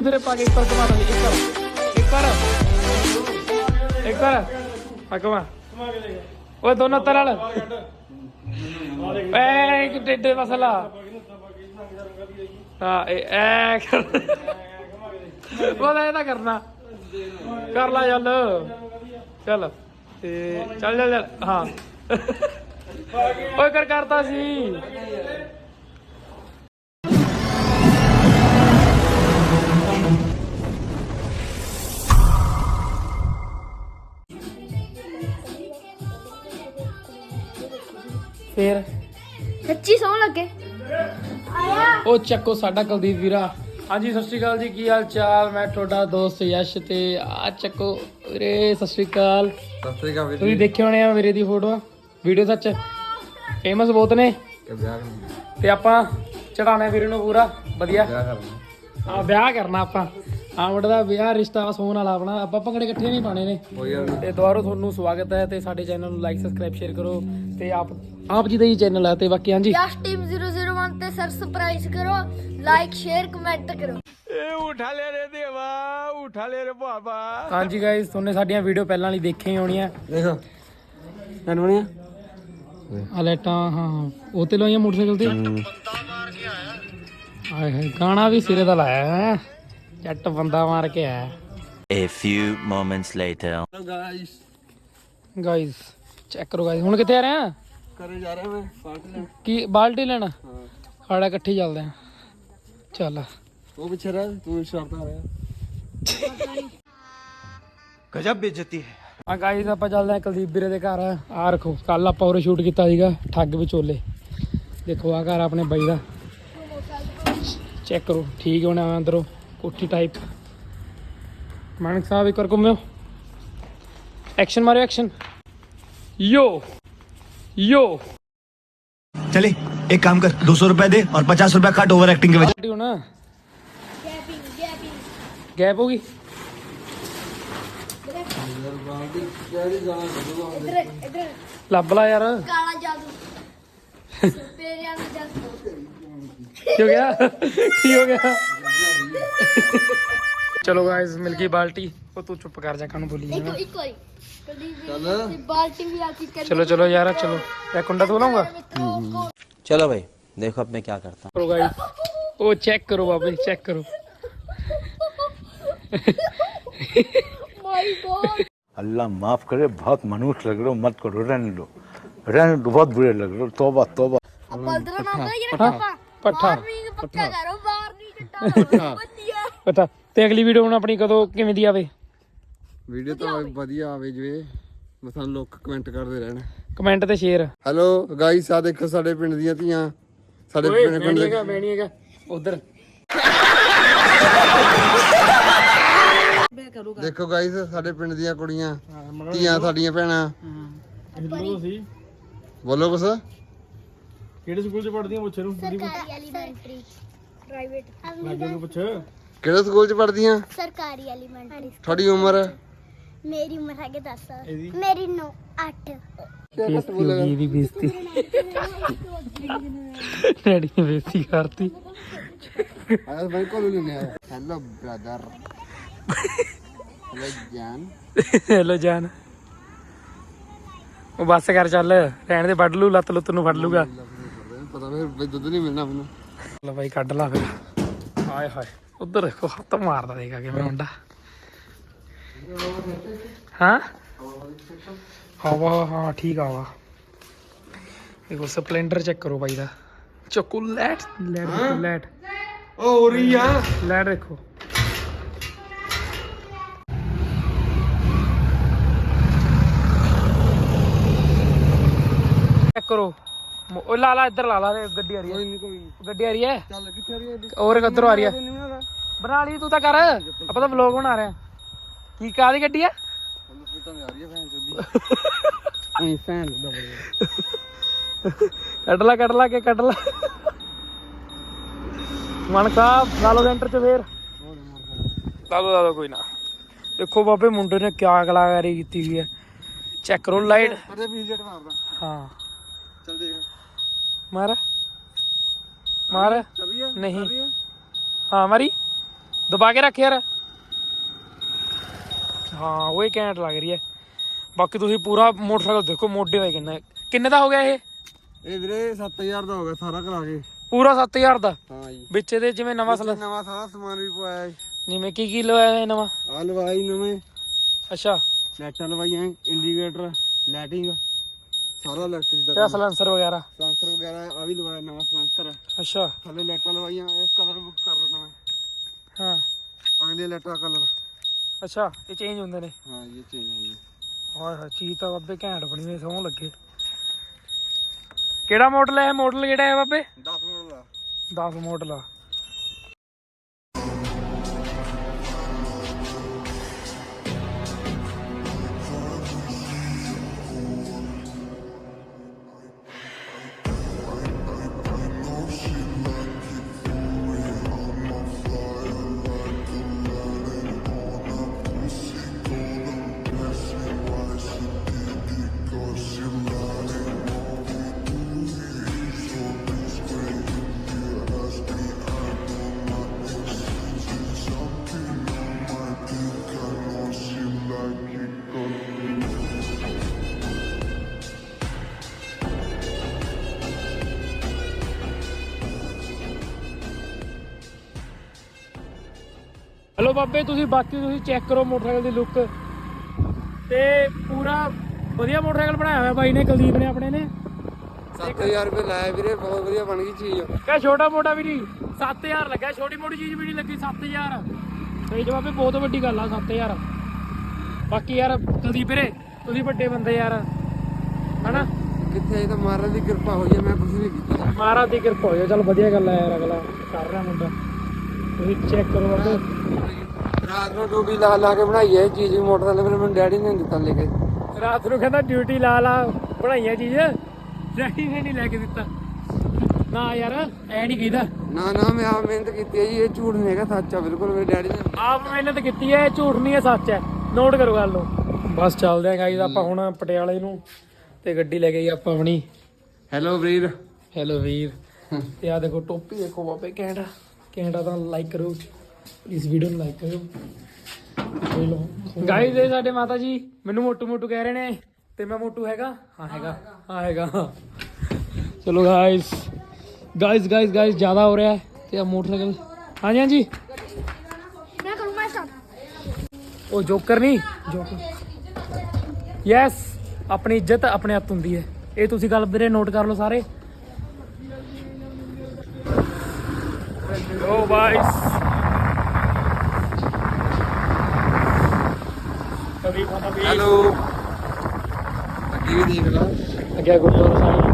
ਵੀਰੇ ਪਾ ਕੇ ਇੱਕ ਵਾਰ ਕਮਾ ਦੇ ਇੱਕ ਵਾਰ ਇੱਕ ਵਾਰ ਇੱਕ ਵਾਰ ਆ ਕਮਾ ਓਏ ਦੋਨੋਂ ਤਰਲ ਐ ਕਿ ਟੇਡੇ ਮਸਲਾ ਹਾਂ ਇਹ ਉਹਦਾ ਇਹ ਕਰਨਾ ਕਰ ਲਾ ਚੱਲ ਚੱਲ ਤੇ ਚੱਲ ਚੱਲ ਚੱਲ ਹਾਂ ਓਏ ਕਰ ਕਰਤਾ ਸੀ ਫੇਰ। ਸੱਚੀ ਸੌਣ ਲੱਗੇ? ਉਹ ਚੱਕੋ ਸਾਡਾ ਕੁਲਦੀਪ ਵੀਰਾ। ਹਾਂਜੀ ਸਤਿ ਸ਼੍ਰੀ ਅਕਾਲ ਜੀ ਕੀ ਹਾਲ ਚਾਲ? ਮੈਂ ਤੁਹਾਡਾ ਦੋਸਤ ਯਸ਼ ਤੇ ਆ ਚੱਕੋ ਵੀਰੇ ਸਤਿ ਸ਼੍ਰੀ ਅਕਾਲ। ਸਤਿ ਸ੍ਰੀ ਅਕਾਲ ਵੀਰ ਤੁਸੀਂ ਦੇਖੇ ਹੋਣੇ ਆ ਵੀਰੇ ਦੀ ਫੋਟੋ? ਵੀਡੀਓ ਸੱਚ? ਫੇਮਸ ਬਹੁਤ ਨੇ। ਕਿ ਵਿਆਹ ਕਰਨਾ। ਤੇ ਆਪਾਂ ਚੜਾਣੇ ਵੀਰੇ ਨੂੰ ਪੂਰਾ ਵਧੀਆ। ਵਿਆਹ ਕਰਨਾ। ਆ ਵਿਆਹ ਕਰਨਾ ਆਪਾਂ। ਆ ਮੁੰਡੇ ਦਾ ਵਿਆਹ ਰਿਸ਼ਤਾ ਸੋਹਣ ਵਾਲਾ ਆਪਣਾ। ਆਪਾਂ ਭੰਗੜੇ ਇਕੱਠੇ ਨਹੀਂ ਪਾਣੇ ਨੇ। ਕੋਈ ਗੱਲ ਨੀ। ਤੇ ਦੁਬਾਰਾ ਤੁਹਾਨੂੰ ਸਵਾਗਤ ਹੈ ਤੇ ਸਾਡੇ ਚੈਨਲ ਨੂੰ ਲਾਈਕ ਸਬਸਕ੍ਰਾਈਬ ਸ਼ੇਅਰ ਕਰੋ ਤੇ ਆਪ ਆਪ ਜੀ ਦਾ ਹੀ ਚੈਨਲ ਹੈ ਤੇ ਬਾਕੀ ਹਾਂਜੀ। ਯਸ ਟੀਮ 001 ਤੇ ਸਬਸਕ੍ਰਾਈਬ ਕਰੋ। ਲਾਈਕ ਸ਼ੇਅਰ ਕਮੈਂਟ ਕਰੋ ਹਾਂਜੀ ਗਾਇਸ ਤੁਹਾਨੂੰ ਸਾਡੀਆਂ ਵੀਡੀਓ ਪਹਿਲਾਂ ਵਾਲੀ ਦੇਖੀਆਂ ਹੀ ਹੋਣੀਆਂ। ਦੇਖੋ। ਮੈਨੂੰ ਨਹੀਂ ਆ ਲੈਟਾਂ ਹਾਂ ਉਹ ਤੇ ਲਾਈਆਂ ਮੋਟਰਸਾਈਕਲ ਤੇ? ਹਾਏ ਹਾਏ ਗਾਣਾ ਵੀ ਸਿਰੇ ਦਾ ਲਾਇਆ ਹੈ। ਜੱਟ ਬੰਦਾ ਮਾਰ ਕੇ ਆਇਆ। A few moments later. Guys guys check ਕਰੋ ਗਾਇਸ ਹੁਣ ਕਿੱਥੇ ਆ ਰਹੇ ਆ? ਕਰੇ ਜਾ ਰਿਹਾ ਮੈਂ ਪਾਰਟੀ ਲੈਣ। ਕੀ ਬਾਲਟੀ ਲੈਣਾ? ਹਾਂ। ਖਾੜਾ ਇਕੱਠੇ ਚੱਲਦੇ ਆ। ਚੱਲ। ਉਹ ਪਿੱਛੇ ਰਹਿ ਤੂੰ ਸ਼ਰਤ ਆ ਰਿਹਾ ਆ ਗਾਇਸ ਆਪਾਂ ਚੱਲਦੇ ਆ ਕੁਲਦੀਪ ਵੀਰੇ ਦੇ ਘਰ। ਆ ਰੱਖੋ ਕੱਲ ਆਪਾਂ ਉਰੇ ਸ਼ੂਟ ਕੀਤਾ ਸੀਗਾ ਠੱਗ ਵਿਚੋਲੇ। ਦੇਖੋ ਆ ਘਰ ਆਪਣੇ ਬਾਈ ਦਾ। ਚੈੱਕ ਕਰੋ ਠੀਕ ਹੋਣਾ ਅੰਦਰੋਂ। कोठी टाइप मानक साहब एक बार घूमे एक्शन मारो एक्शन यो यो चले एक काम कर दो सौ रुपया दे और पचास रुपया कट ओवर एक्टिंग के वजह हो ना गैप होगी लाभ ला यार। क्यों गया? क्यों गया? चलो गाइस मिल गई बाल्टी। वो तू चुप कर जा कानू बोली ਕਾਨੂੰ ਬੋਲੀ बाल्टी भी आती चलो चलो यार चलो। एक कुंडा धोलाऊँगा चलो भाई देखो अब मैं क्या करता हूँ। गाइस ओ चेक करो बाबू चेक करो। माय गॉड अल्लाह माफ़ करे बहुत मनुष्य लग रहे हो मत करो रहने लो रहने बहुत बुरे लग रहे हो तोबा तोबा? ਪੱਠਾ, ਪੱਠਾ। ਵਾਰਨਿੰਗ ਪੱਕਾ ਕਰੋ ਵਾਰਨਿੰਗ ਚਟਾ ਵਧੀਆ। ਪਤਾ ਤੇ ਅਗਲੀ ਵੀਡੀਓ ਹੁਣ ਆਪਣੀ ਕਦੋਂ ਕਿਵੇਂ ਦੀ ਆਵੇ? ਵੀਡੀਓ ਤਾਂ ਵਧੀਆ ਆਵੇ। ਜਿਵੇਂ। ਸਾਨੂੰ ਲੋਕ ਕਮੈਂਟ ਕਰਦੇ ਰਹਿਣ। ਕਮੈਂਟ ਤੇ ਸ਼ੇਅਰ ਹੈਲੋ ਗਾਇਸ ਆ ਦੇਖੋ ਸਾਡੇ ਪਿੰਡ ਦੀਆਂ ਧੀਆਂ। ਸਾਡੇ ਪਿੰਡ ਪਿੰਡ ਦੇ ਮੈਂ ਨਹੀਂ ਹੈਗਾ ਉਧਰ। ਦੇਖੋ ਗਾਇਸ ਸਾਡੇ ਪਿੰਡ ਦੀਆਂ ਕੁੜੀਆਂ। ਧੀਆਂ ਸਾਡੀਆਂ ਭੈਣਾਂ। ਬੋਲੋ ਕੁਛ। ਕਿਹੜੇ ਸਕੂਲ ਚ ਪੜ੍ਹਦੀਆਂ ਪੁੱਛੇ ਨੂੰ ਸਰਕਾਰੀ ਐਲੀਮੈਂਟਰੀ ਪ੍ਰਾਈਵੇਟ ਲੱਗੇ ਨੂੰ ਪੁੱਛ। ਕਿਹੜੇ ਸਕੂਲ ਚ ਪੜ੍ਹਦੀਆਂ ਸਰਕਾਰੀ ਐਲੀਮੈਂਟਰੀ ਤੁਹਾਡੀ ਉਮਰ? ਮੇਰੀ ਉਮਰ ਹੈਗੇ 10 ਸਾਲ ਮੇਰੀ 9 8 ਬੇਇੱਜ਼ਤੀ ਹੋ ਗਈ ਇਹਦੀ ਬੇਇੱਜ਼ਤੀ? ਡੈਡੀ ਨੇ ਬੇਇੱਜ਼ਤੀ ਕਰਤੀ। ਆਇਆ ਭਾਈ ਕੋਲ ਲੈਣੇ ਆਇਆ ਹੈਲੋ ਬ੍ਰਦਰ ਹੈਲੋ ਜਾਨ ਹੈਲੋ ਜਾਨ ਉਹ ਬੱਸ ਕਰ ਚੱਲ। ਰਹਿਣ ਦੇ ਵੱਢ ਲੂ ਲੱਤ ਲੁੱਤ ਨੂੰ ਫੜ ਲੂਗਾ ਪਤਾ ਫਿਰ ਬਈ ਦੁੱਧ ਨਹੀਂ ਮਿਲਣਾ ਮੈਨੂੰ। ਲੈ ਬਾਈ ਕੱਢ ਲਾ ਫਿਰ। ਹਾਏ ਹਾਏ ਉਧਰ ਦੇਖੋ ਹੱਥ ਮਾਰਦਾ ਦੇਖਾ ਕਿਵੇਂ ਮੁੰਡਾ। ਹਾਂ? ਹਵਾ ਹਾਂ ਠੀਕ ਆ ਵਾ ਦੇਖੋ ਸਪਲੈਂਡਰ ਚੈੱਕ ਕਰੋ ਬਾਈ ਦਾ। ਚੱਕੂ ਲੈਟ ਲੈਟ ਦੇਖੋ ਲੈਟ। ਉਹ ਹੋ ਰਹੀ ਆ। ਲੈਟ ਦੇਖੋ। ਚੈੱਕ ਕਰੋ। ਮ- ਉਹ ਲਾ ਲਾ ਇੱਧਰ ਲਾ ਲਾ ਇਹ ਗੱਡੀ ਆ ਰਹੀ ਹੈ। ਨਹੀਂ ਕੋਈ ਗੱਡੀ ਆ ਰਹੀ ਹੈ। ਚੱਲ ਕਿੱਥੇ ਆ ਰਹੀ ਹੈ ਹੋਰ ਕਿੱਧਰੋਂ ਆ ਰਹੀ ਹੈ। ਬਣਾ ਲਈ ਤੂੰ ਤਾਂ ਕਰ। ਆਪਾਂ ਤਾਂ ਵਲੌਗ ਬਣਾ ਰਹੇ ਆ ਕੀ ਕਾਹਦੀ ਗੱਡੀ ਆ ਫੋਟੋ ਆ ਰਹੀ ਹੈ ਭੈਣ ਚੋਦੀ। ਉਹੀ ਫੈਨ ਦਾ ਕੱਢ ਲਾ ਕੱਢ ਲਾ ਕੇ ਕੱਢ ਲਾ। ਮਨ ਸਾਹਿਬ ਲਾ ਲਓ ਸੈਂਟਰ ਚ ਫੇਰ। ਲਾ ਲਓ ਲਾ ਲਓ ਕੋਈ ਨਾ। ਦੇਖੋ ਬਾਬੇ ਮੁੰਡੇ ਨੇ ਕਿਆ ਕਲਾਕਾਰੀ ਕੀਤੀ ਹੋਈ ਹੈ। ਚੈੱਕ ਕਰੋ ਲਾਈਟ ਅਰੇ ਵੀਜਟ ਮਾਰਦਾ। ਹਾਂ। ਮਾਰ ਮਾਰ ਚੱਲ ਰਹੀ ਹੈ ਨਹੀਂ ਹਾਂ ਮਾਰੀ ਦਬਾ ਕੇ ਰੱਖ ਯਾਰ ਹਾਂ ਉਹ ਹੀ ਘੈਂਟ ਲੱਗ ਰਹੀ ਹੈ ਬਾਕੀ ਤੁਸੀਂ ਪੂਰਾ ਮੋਟਰਸਾਈਕਲ ਦੇਖੋ ਮੋਢੇ ਹੋਏ ਕਿੰਨਾ ਕਿੰਨੇ ਦਾ ਹੋ ਗਿਆ ਇਹ ਇਹ ਵੀਰੇ 7000 ਦਾ ਹੋ ਗਿਆ ਸਾਰਾ ਕਰਾ ਕੇ ਪੂਰਾ 7000 ਦਾ ਹਾਂ ਜੀ ਵਿੱਚ ਇਹਦੇ ਜਿਵੇਂ ਨਵਾਂ ਸਲਾ ਨਵਾਂ ਸਾਰਾ ਸਮਾਨ ਵੀ ਪਾਇਆ ਜੀ ਜਿਵੇਂ ਕੀ ਕੀ ਲਵਾਇਆ ਇਹ ਨਵਾਂ ਆ ਲਵਾਈ ਨਵੇਂ ਅੱਛਾ ਲਾਈਟਾਂ ਲਵਾਈਆਂ ਇੰਡੀਕੇਟਰ ਲਾਈਟਿੰਗ ਸਾਰਾ ਇਲੈਕਟ੍ਰਿਕ ਤੇ ਦਾ ਸਲੈਂਸਰ ਵਗੈਰਾ ਸੈਂਸਰ ਵਗੈਰਾ ਆ ਵੀ ਲਵਾਇਆ ਨਵਾਂ ਸੈਂਸਰ ਅੱਛਾ। ਥੱਲੇ ਲਾਈਟਾਂ ਲਵਾਈਆਂ ਇਹ ਕਲਰ ਬੁੱਕ ਕਰ ਲੈਣਾ ਮੈਂ। ਹਾਂ। ਅਗਲੀ ਲਾਈਟਾਂ ਕਲਰ ਅੱਛਾ ਇਹ ਚੇਂਜ ਹੁੰਦੇ ਨੇ। ਹਾਂ ਇਹ ਚੇਂਜ ਹੈ ਜੀ ਹਾਏ ਹਾਏ ਚੀਜ਼ ਤਾਂ ਬਾਬੇ ਘੈਂਟ ਬਣੀ ਹੋਈ ਸੌਂ ਲੱਗੇ। ਕਿਹੜਾ ਮਾਡਲ ਹੈ ਮਾਡਲ ਕਿਹੜਾ ਹੈ ਬਾਬੇ? 10 ਮਿੰਟ ਦਾ 10 ਮਾਡਲ ਆ। ਬਾਬੇ ਤੁਸੀਂ ਬਾਕੀ ਤੁਸੀਂ ਚੈੱਕ ਕਰੋ ਮੋਟਰਸਾਈਕਲ ਦੀ ਲੁੱਕ ਤੇ ਪੂਰਾ ਵਧੀਆ ਮੋਟਰਸਾਈਕਲ ਬਣਾਇਆ ਹੋਇਆ ਬਾਈ ਨੇ ਕੁਲਦੀਪ ਨੇ ਆਪਣੇ ਨੇ। 7000 ਰੁਪਏ ਲਾਇਆ ਵੀਰੇ ਬਹੁਤ ਵਧੀਆ ਬਣ ਗਈ ਚੀਜ਼। ਕਹ ਛੋਟਾ ਮੋਟਾ ਵੀ ਨਹੀਂ 7000 ਲੱਗਾ ਛੋਟੀ ਮੋਟੀ ਚੀਜ਼ ਵੀ ਨਹੀਂ ਲੱਗੀ 7000 ਸਹੀ ਜਵਾਬ ਹੈ ਬਹੁਤ ਵੱਡੀ ਗੱਲ ਆ 7000 ਬਾਕੀ ਯਾਰ ਕੁਲਦੀਪ ਵੀਰੇ ਤੁਸੀਂ ਵੱਡੇ ਬੰਦੇ ਯਾਰ ਹਨਾ? ਕਿੱਥੇ ਇਹ ਤਾਂ ਮਹਾਰਾਜ ਦੀ ਕਿਰਪਾ ਹੋਈ ਹੈ ਮੈਂ ਕੁਝ ਨਹੀਂ ਕੀਤਾ। ਮਹਾਰਾਜ ਦੀ ਕਿਰਪਾ ਹੋਈ ਚਲ ਵਧੀਆ ਗੱਲ ਹੈ ਯਾਰ ਅਗਲਾ ਕਰ ਰਿਹਾ ਮੁੰਡਾ। ਤੁਸੀਂ ਚੈੱਕ ਕਰੋ ਬਾਬੇ ਰਾਤ ਨੂੰ ਡੂਬੀ ਲਾ ਲਾ ਕੇ ਬਣਾਈ ਹੈ ਇਹ ਚੀਜ਼ ਵੀ ਮੋਟਰਸਾਈਕਲ ਫਿਰ ਮੈਨੂੰ ਡੈਡੀ ਨੇ ਦਿੱਤਾ ਲੈ ਕੇ। ਰਾਤ ਨੂੰ ਕਹਿੰਦਾ ਡਿਊਟੀ ਲਾ ਲਾ ਬਣਾਈਆਂ ਚੀਜ਼। ਡੈਡੀ ਨੇ ਨਹੀਂ ਲੈ ਕੇ ਦਿੱਤਾ। ਨਾ ਯਾਰ ਐ ਨਹੀਂ ਕਹੀਦਾ। ਨਾ ਨਾ ਮੈਂ ਆਪ ਮਿਹਨਤ ਕੀਤੀ ਹੈ ਜੀ ਇਹ ਝੂਠ ਨਹੀਂ ਹੈਗਾ ਸੱਚ ਆ ਬਿਲਕੁਲ ਮੇਰੇ ਡੈਡੀ ਨੇ। ਆਪ ਮਿਹਨਤ ਕੀਤੀ ਹੈ ਝੂਠ ਨਹੀਂ ਹੈ ਸੱਚ ਹੈ। ਨੋਟ ਕਰੋ ਗੱਲ ਨੂੰ। ਬਸ ਚੱਲਦੇ ਆਂ ਗਾਈਜ਼ ਆਪਾਂ ਹੁਣ ਪਟਿਆਲੇ ਨੂੰ ਤੇ ਗੱਡੀ ਲੈ ਗਈ ਆਪਾਂ ਆਪਣੀ। ਹੈਲੋ ਵੀਰ। ਹੈਲੋ ਵੀਰ। ਤੇ ਆ ਦੇਖੋ ਟੋਪੀ ਦੇਖੋ ਬਾਬੇ ਕੈਂਡਾ ਕੈਂਡਾ ਤਾਂ ਲਾਈਕ ਕਰੋ ਇਸ ਵੀਡੀਓ ਨੂੰ ਲਾਈਕ ਕਰੋ ਗਾਈਜ਼ ਇਹ ਸਾਡੇ ਮਾਤਾ ਜੀ ਮੈਨੂੰ ਮੋਟੂ ਮੋਟੂ ਕਹਿ ਰਹੇ ਨੇ ਤੇ ਮੈਂ ਮੋਟੂ ਹੈਗਾ? ਹਾਂ ਹੈਗਾ। ਹਾਂ ਹੈਗਾ। ਚਲੋ ਗਾਈਜ਼ ਗਾਈਜ਼ ਗਾਈਜ਼ ਗਾਈਜ਼ ਜ਼ਿਆਦਾ ਹੋ ਰਿਹਾ ਹੈ ਤੇ ਆ ਮੋਟਰਸਾਈਕਲ। ਹਾਂਜੀ ਹਾਂਜੀ। ਮੈਂ ਕਰੂੰਗਾ ਸਟਾਰਟ ਉਹ ਜੋਕਰ ਨਹੀਂ? ਜੋਕਰ ਯੈਸ ਆਪਣੀ ਇੱਜ਼ਤ ਆਪਣੇ ਹੱਥ ਹੁੰਦੀ ਹੈ। ਇਹ ਤੁਸੀਂ ਗੱਲ ਵੀਰੇ ਨੋਟ ਕਰ ਲਓ ਸਾਰੇ। ਓ ਬਾਈਸ ਕਦੀ ਖਾਣਾ ਵੀ ਹੈਲੋ ਅੱਗੇ ਵੀ ਦੇਖ ਲਾ ਅੱਗੇ ਗੁਰਦੁਆਰਾ ਸਾਹਿਬ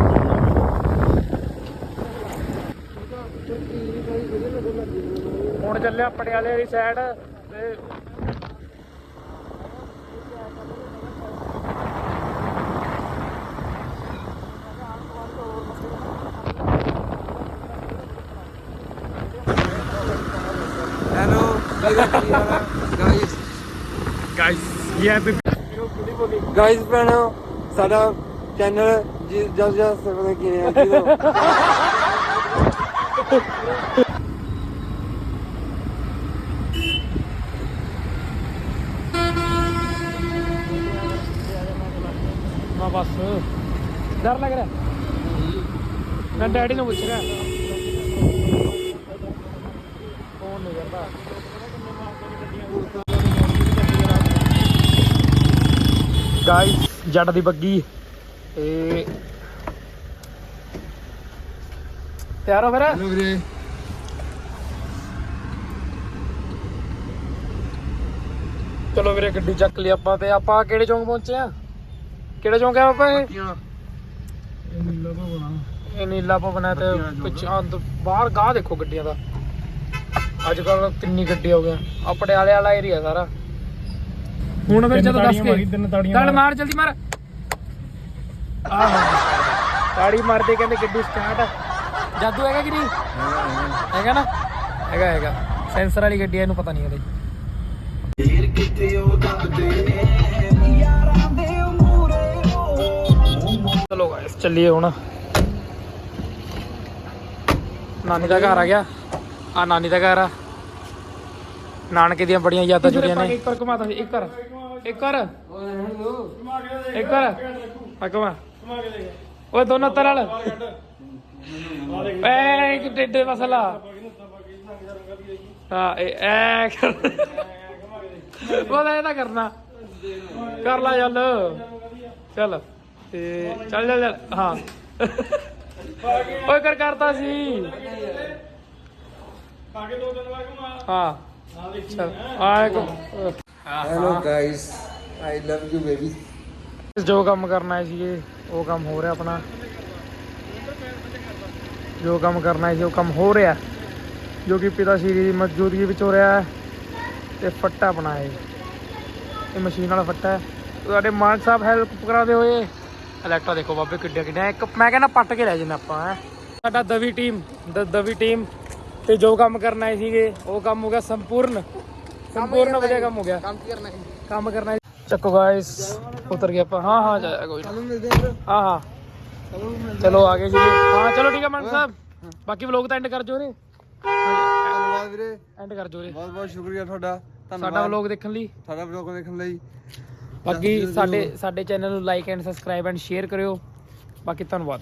ਹੁਣ ਚੱਲਿਆ ਪਟਿਆਲੇ ਵਾਲੀ ਸਾਈਡ ਤੇ ਹੈਲੋ ਗਾਇਸ ਗਾਇਸ ਇਹ ਹੈ ਗਾਇਸ ਭੈਣੋ ਸਾਡਾ ਚੈਨਲ ਜਸ ਜਸ ਪਤਾ ਕੀ ਨੇ ਨਾ ਬਸ। ਡਰ ਲੱਗ ਰਿਹਾ। ਮੈਂ ਡੈਡੀ ਨੂੰ ਪੁੱਛ ਰਿਹਾ। ਫੋਨ ਨਹੀਂ ਕਰਦਾ। ਗਾਇਸ ਜੱਟ ਦੀ ਬੱਗੀ। ਤੇ ਤਿਆਰ ਹੋ ਫਿਰ? ਹੈਲੋ ਵੀਰੇ। ਚਲੋ ਵੀਰੇ ਗੱਡੀ ਚੱਕ ਲਈ ਆਪਾਂ ਤੇ ਆਪਾਂ ਕਿਹੜੇ ਚੌਂਕ ਪਹੁੰਚੇ ਆ? ਕਿਹੜੇ ਚੌਂਕ ਆ ਬਾਬਾ ਇਹ? ਇਹ ਨੀਲਾ ਭਵਨ ਤੇ ਪਿੱਛੇ ਬਾਹਰ ਗਾਹ ਦੇਖੋ ਗੱਡੀਆਂ ਦਾ। ਅੱਜ ਕੱਲ ਕਿੰਨੀ ਗੱਡੀ ਹੋ ਗਿਆ ਆ ਪਟਿਆਲੇ ਵਾਲਾ ਏਰੀਆ ਸਾਰਾ। ਹੁਣ ਫਿਰ ਜਦੋਂ ਦੱਸ ਕੇ ਤੜ ਮਾਰ। ਜਲਦੀ ਮਾਰ। ਆਹ। ਤਾੜੀ ਮਾਰਦੇ ਕਹਿੰਦੇ ਗੱਡੀ ਸਟਾਰਟ ਜਾਦੂ ਹੈਗਾ ਕਿ ਨਹੀਂ? ਹੈਗਾ ਨਾ? ਹੈਗਾ ਹੈਗਾ। ਸੈਂਸਰ ਵਾਲੀ ਗੱਡੀ ਇਹਨੂੰ ਪਤਾ ਨਹੀਂ ਇਹਦੇ ਚਲੋ ਗਾਇਸ ਚੱਲੀਏ ਹੁਣ। ਨਾਨੀ ਦਾ ਘਰ ਆ ਗਿਆ। ਆ ਨਾਨੀ ਦਾ ਘਰ ਆ। ਨਾਨਕੇ ਦੀਆਂ ਬੜੀਆਂ ਯਾਦਾਂ ਜੁੜੀਆਂ ਨੇ। ਇੱਕ ਕਰ ਘੁਮਾ ਤਾ ਇੱਕ ਕਰ ਇੱਕ ਇੱਕ ਓਏ ਦੋਨੋਂ ਤਰਲ ਐ ਇੱਕ ਟੇਡੇ ਮਸਲਾ। ਹਾਂ ਇਹ ਐ ਕਰ। ਉਹਦਾ ਇਹ ਤਾਂ ਕਰਨਾ। ਕਰ ਲਾ ਚੱਲ। ਚੱਲ। ਤੇ ਚੱਲ ਚੱਲ ਚੱਲ। ਹਾਂ। ਓਏ ਕਰ ਕਰਤਾ ਸੀ। ਹਾਂ। ਚੱਲ ਆ ਇੱਕ hello guys I love you baby ਜੋ ਕੰਮ ਕਰਨਾ ਹੈ ਸੀਗੇ ਉਹ ਕੰਮ ਹੋ ਰਿਹਾ ਆਪਣਾ। ਜੋ ਕੰਮ ਕਰਨਾ ਸੀ ਉਹ ਕੰਮ ਹੋ ਰਿਹਾ। ਜੋ ਕਿ ਪਿਤਾ ਸ਼੍ਰੀ ਦੀ ਮੌਜੂਦਗੀ ਵਿੱਚ ਹੋ ਰਿਹਾ ਤੇ ਫੱਟਾ ਹੈ ਇਹ ਮਸ਼ੀਨ ਵਾਲਾ ਫੱਟਾ ਤੁਹਾਡੇ ਮਾਨ ਸਾਹਿਬ ਹੈਲਪ ਕਰਾਦੇ ਹੋਏ ਇਲੈਕਟਰਾ ਦੇਖੋ ਬਾਬੇ ਕਿੱਡੇ ਕਿੱਡੇ ਇੱਕ ਮੈਂ ਕਹਿੰਦਾ ਪੱਟ ਕੇ ਲੈ ਜੰਨਾ ਆਪਾਂ ਹੈ। ਸਾਡਾ ਦਵੀ ਟੀਮ ਦਵੀ ਟੀਮ ਤੇ ਜੋ ਕੰਮ ਕਰਨਾ ਸੀਗੇ ਉਹ ਕੰਮ ਹੋ ਗਿਆ ਸੰਪੂਰਨ। ਸੰਪੂਰਨ ਵਧੀਆ ਕੰਮ ਹੋ ਗਿਆ ਕੰਮ ਕੀ ਕਰਨਾ ਕੰਮ ਕਰਨਾ ਚੱਕੋ ਗਾਇਸ ਉਤਰ ਗਏ ਆਪਾਂ ਹਾਂ ਹਾਂ ਜਾਇਆ ਕੋਈ ਨਾ ਹਾਂ ਹਾਂ ਚਲੋ ਆਗੇ ਜੀ ਹਾਂ ਚਲੋ ਠੀਕ ਹੈ ਮਨ ਸਾਹਿਬ ਬਾਕੀ ਵਲੋਗ ਤਾਂ ਐਂਡ ਕਰ ਜੋ ਰੇ ਧੰਨਵਾਦ ਵੀਰੇ ਐਂਡ ਕਰ ਜੋ ਰੇ ਬਹੁਤ ਬਹੁਤ ਸ਼ੁਕਰੀਆ ਤੁਹਾਡਾ ਸਾਡਾ ਧੰਨਵਾਦ ਵਲੋਗ ਦੇਖਣ ਲਈ ਸਾਡਾ ਵਲੌਗ ਦੇਖਣ ਲਈ ਬਾਕੀ ਸਾਡੇ ਸਾਡੇ ਚੈਨਲ ਨੂੰ like and subscribe and share ਕਰਿਓ ਬਾਕੀ ਧੰਨਵਾਦ